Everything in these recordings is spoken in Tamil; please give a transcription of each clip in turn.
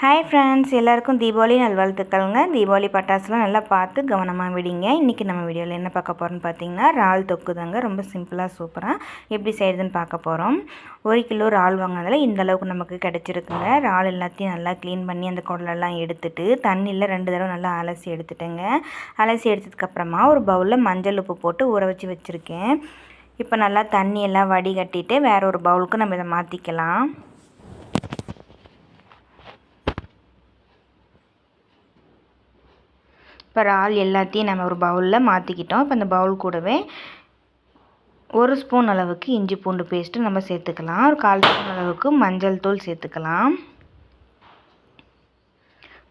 ஹாய் ஃப்ரெண்ட்ஸ் எல்லாருக்கும் தீபாவளி நல்வாழ்த்துக்கள்ங்க. தீபாவளி பட்டாசுலாம் நல்லா பார்த்து கவனமாக விடிங்க. இன்றைக்கி நம்ம வீடியோவில் என்ன பார்க்க போகிறோம்னு பார்த்தீங்கன்னா இறால் தொக்கு தாங்க ரொம்ப சிம்பிளாக சூப்பராக எப்படி செய்யுதுன்னு பார்க்க போகிறோம் ஒரு கிலோ இறால் வாங்கினதில் இந்த அளவுக்கு நமக்கு கிடச்சிருக்குங்க. இறால் எல்லாத்தையும் நல்லா க்ளீன் பண்ணி அந்த குடலெல்லாம் எடுத்துட்டு தண்ணியில் ரெண்டு தடவை நல்லா அலசி எடுத்துட்டேங்க. அலசி எடுத்ததுக்கப்புறமா ஒரு பவுலில் மஞ்சள் உப்பு போட்டு ஊற வச்சு வச்சுருக்கேன். இப்போ நல்லா தண்ணியெல்லாம் வடிகட்டிட்டு வேறு ஒரு பவுலுக்கு நம்ம இதை மாற்றிக்கலாம் இப்போ இறால் எல்லாத்தையும் நம்ம ஒரு பவுலில் மாற்றிக்கிட்டோம் இப்போ அந்த பவுல் கூடவே ஒரு ஸ்பூன் அளவுக்கு இஞ்சி பூண்டு பேஸ்ட்டு நம்ம சேர்த்துக்கலாம். ஒரு கால் ஸ்பூன் அளவுக்கு மஞ்சள் தூள் சேர்த்துக்கலாம்.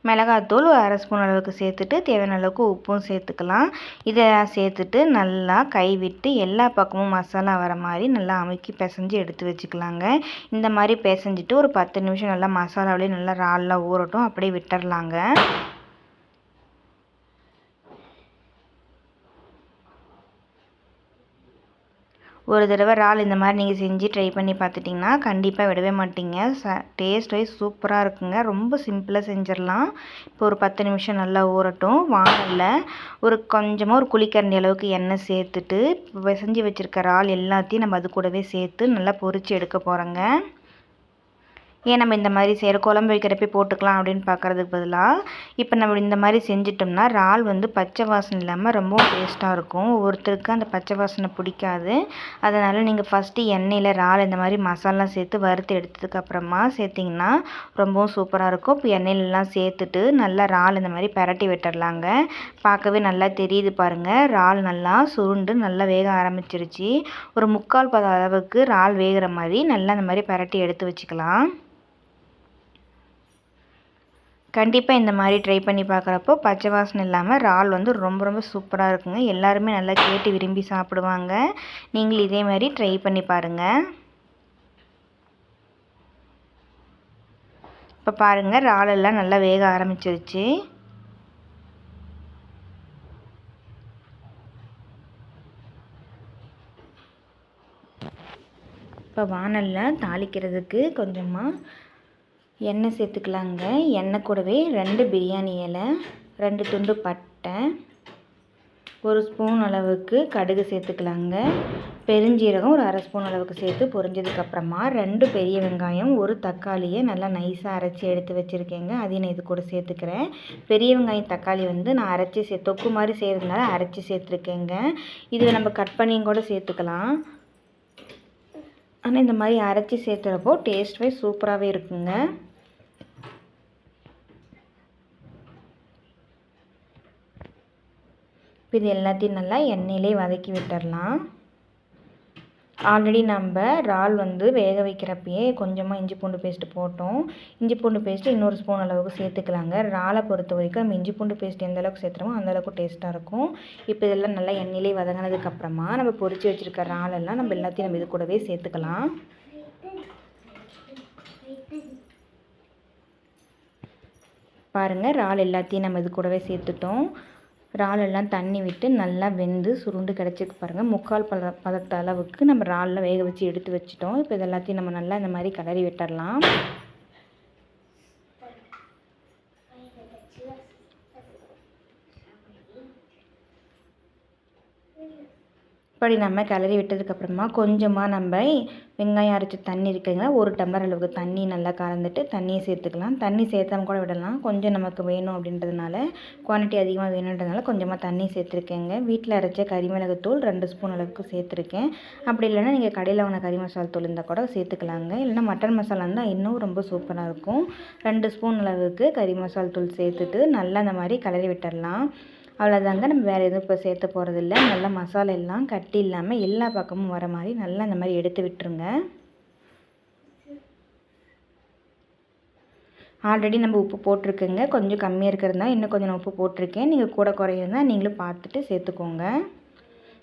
மிளகாத்தூள் ஒரு அரை ஸ்பூன் அளவுக்கு சேர்த்துட்டு தேவையான அளவுக்கு உப்பும் சேர்த்துக்கலாம். இதை சேர்த்துட்டு நல்லா கைவிட்டு எல்லா பக்கமும் மசாலா வர மாதிரி நல்லா அமுக்கி பிசைஞ்சு எடுத்து வச்சுக்கலாங்க. இந்த மாதிரி பிசைஞ்சிட்டு ஒரு பத்து நிமிஷம் நல்லா மசாலாவிலே நல்லா ரால்லாம் ஊறட்டும். அப்படியே விட்டுறலாங்க. ஒரு தடவை இறால் இந்த மாதிரி நீங்கள் செஞ்சு ட்ரை பண்ணி பார்த்துட்டிங்கன்னா கண்டிப்பாக விடவே மாட்டீங்க. ச டேஸ்ட் வைஸ் சூப்பராக இருக்குங்க. ரொம்ப சிம்பிளாக செஞ்சிடலாம். இப்போ ஒரு பத்து நிமிஷம் நல்லா ஊறட்டும். வானலில் ஒரு கொஞ்சமாக ஒரு குளிக்கரண்டி அளவுக்கு எண்ணெய் சேர்த்துட்டு செஞ்சு வச்சுருக்க இறால் எல்லாத்தையும் நம்ம அது கூடவே சேர்த்து நல்லா பொரித்து எடுக்க போகிறோங்க ஏன் நம்ம இந்த மாதிரி செய்கிற குழம்பு வைக்கிறப்ப போட்டுக்கலாம் அப்படின்னு பார்க்குறதுக்கு பதிலாக இப்போ நம்ம இந்த மாதிரி செஞ்சிட்டோம்னா இறால் வந்து பச்சை வாசனை இல்லாமல் ரொம்பவும் டேஸ்ட்டாக இருக்கும். ஒவ்வொருத்தருக்கு அந்த பச்சை வாசனை பிடிக்காது. அதனால் நீங்கள் ஃபஸ்ட்டு எண்ணெயில் இறால் இந்த மாதிரி மசாலா சேர்த்து வறுத்து எடுத்ததுக்கப்புறமா சேர்த்திங்கன்னா ரொம்பவும் சூப்பராக இருக்கும். இப்போ எண்ணெயிலலாம் சேர்த்துட்டு நல்லா இறால் இந்த மாதிரி பரட்டி விட்டுடலாங்க பார்க்கவே நல்லா தெரியுது பாருங்கள் இறால் நல்லா சுருண்டு நல்லா வேக ஆரம்பிச்சிருச்சு. ஒரு முக்கால் பத அளவுக்கு இறால் வேகிற மாதிரி நல்லா இந்த மாதிரி பரட்டி எடுத்து வச்சுக்கலாம். கண்டிப்பாக இந்த மாதிரி ட்ரை பண்ணி பார்க்குறப்போ பச்சை வாசனை இல்லாமல் இறால் வந்து ரொம்ப ரொம்ப சூப்பராக இருக்குங்க. எல்லாருமே நல்லா கேட்டு விரும்பி சாப்பிடுவாங்க. நீங்களும் இதே மாதிரி ட்ரை பண்ணி பாருங்கள் இப்போ பாருங்கள் இறாலெல்லாம் நல்லா வேக ஆரம்பிச்சிருச்சு. இப்போ வானலில் தாளிக்கிறதுக்கு கொஞ்சமாக எண்ணெய் சேர்த்துக்கலாங்க. எண்ணெய் கூடவே ரெண்டு பிரியாணி இலை ரெண்டு துண்டு பட்டை ஒரு ஸ்பூன் அளவுக்கு கடுகு சேர்த்துக்கலாங்க. பெருஞ்சீரகம் ஒரு அரை ஸ்பூன் அளவுக்கு சேர்த்து பொரிஞ்சதுக்கப்புறமா ரெண்டு பெரிய வெங்காயம் ஒரு தக்காளியை நல்லா நைஸாக அரைச்சி எடுத்து வச்சுருக்கேங்க. அதையும் நான் இது கூட சேர்த்துக்கிறேன். பெரிய வெங்காயம் தக்காளி வந்து நான் அரைச்சி சே தொக்கு மாதிரி செய்கிறதுனால அரைச்சி சேர்த்துருக்கேங்க. இது நம்ம கட் பண்ணியும் கூட சேர்த்துக்கலாம். ஆனால் இந்த மாதிரி அரைச்சி சேர்த்துறப்போ டேஸ்ட் வைஸ் சூப்பராகவே இருக்குங்க. இது எல்லாத்தையும் நல்லா எண்ணெயிலே வதக்கி விட்டுடலாம் ஆல்ரெடி நம்ம இறால் வந்து வேக வைக்கிறப்பயே கொஞ்சமாக இஞ்சி பூண்டு பேஸ்ட்டு போட்டோம். இஞ்சி பூண்டு பேஸ்ட்டு இன்னொரு ஸ்பூன் அளவுக்கு சேர்த்துக்கலாங்க. இறாலை பொறுத்த வரைக்கும் நம்ம இஞ்சி பூண்டு பேஸ்ட் எந்த அளவுக்கு சேர்த்துறோமோ அந்தளவுக்கு டேஸ்ட்டாக இருக்கும். இப்போ இதெல்லாம் நல்லா எண்ணெயிலே வதங்கினதுக்கப்புறமா நம்ம பொறிச்சு வச்சுருக்க இறாலெல்லாம் நம்ம எல்லாத்தையும் நம்ம இது கூடவே சேர்த்துக்கலாம். பாருங்கள் இறால் எல்லாத்தையும் நம்ம இது கூடவே சேர்த்துட்டோம். இறாலெல்லாம் தண்ணி விட்டு நல்லா வெந்து சுருண்டு கிடச்சிருக்கு பாருங்கள் முக்கால் பத பதத்த அளவுக்கு நம்ம இறாலில் வேக வச்சு எடுத்து வச்சிட்டோம். இப்போ இது எல்லாத்தையும் நம்ம நல்லா இந்த மாதிரி கிளறி விட்டுடலாம் இப்படி நம்ம கிளறி விட்டதுக்கப்புறமா கொஞ்சமாக நம்ம வெங்காயம் அரைச்சி தண்ணி இருக்குங்க ஒரு டம்ளர் அளவுக்கு தண்ணி நல்லா கலந்துட்டு தண்ணியை சேர்த்துக்கலாம். தண்ணி சேர்த்தாம கூட விடலாம். கொஞ்சம் நமக்கு வேணும் அப்படின்றதுனால குவான்டிட்டி அதிகமாக வேணுன்றதுனால கொஞ்சமாக தண்ணி சேர்த்துருக்கேங்க. வீட்டில் அரைச்ச கறிமிளகுத்தூள் ரெண்டு ஸ்பூன் அளவுக்கு சேர்த்துருக்கேன். அப்படி இல்லைன்னா நீங்கள் கடையில் வாங்க கறி மசாலா தூள் இருந்தால் கூட சேர்த்துக்கலாங்க. இல்லைன்னா மட்டன் மசாலா இருந்தால் இன்னும் ரொம்ப சூப்பராக இருக்கும். ரெண்டு ஸ்பூன் அளவுக்கு கறி மசாலா தூள் சேர்த்துட்டு நல்லா அந்த மாதிரி கிளறி விட்டுடலாம். அவ்வளோதாங்க நம்ம வேறு எதுவும் இப்போ சேர்த்து போகிறதில்ல நல்லா மசாலா எல்லாம் கட்டி இல்லாமல் எல்லா பக்கமும் வர மாதிரி நல்லா இந்த மாதிரி எடுத்து விட்டுருங்க. ஆல்ரெடி நம்ம உப்பு போட்டிருக்குங்க. கொஞ்சம் கம்மியாக இருக்கிறதா இன்னும் கொஞ்சம் நான் உப்பு போட்டிருக்கேன். நீங்கள் கூட குறையிருந்தால் நீங்களும் பார்த்துட்டு சேர்த்துக்கோங்க.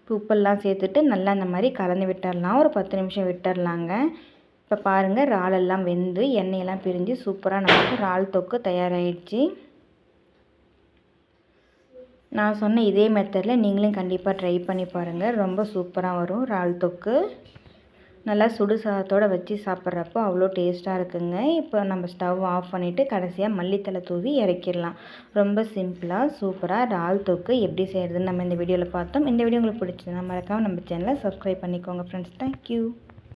இப்போ உப்பெல்லாம் சேர்த்துட்டு நல்லா இந்த மாதிரி கலந்து விட்டுடலாம் ஒரு பத்து நிமிஷம் விட்டுடலாங்க இப்போ பாருங்கள் இறாலெல்லாம் வெந்து எண்ணெயெல்லாம் பிரிஞ்சு சூப்பராக நமக்கு இறால் தொக்கு தயாராகிடுச்சு நான் சொன்ன இதே மெத்தடில் நீங்களும் கண்டிப்பாக ட்ரை பண்ணி பாருங்கள் ரொம்ப சூப்பராக வரும். இறால் தொக்கு. நல்லா சுடு சாதத்தோடு வச்சு சாப்பிட்றப்போ அவ்வளோ டேஸ்ட்டாக இருக்குங்க. இப்போ நம்ம ஸ்டவ் ஆஃப் பண்ணிவிட்டு கடைசியாக மல்லித்தலை தூவி இறக்கிடலாம். ரொம்ப சிம்பிளாக சூப்பராக இறால் தொக்கு எப்படி செய்கிறதுன்னு நம்ம இந்த வீடியோவில் பார்த்தோம். இந்த வீடியோ உங்களுக்கு பிடிச்சதுன்னா மறக்காமல் நம்ம சேனலை சப்ஸ்கிரைப் பண்ணிக்கோங்க ஃப்ரெண்ட்ஸ் தேங்க்யூ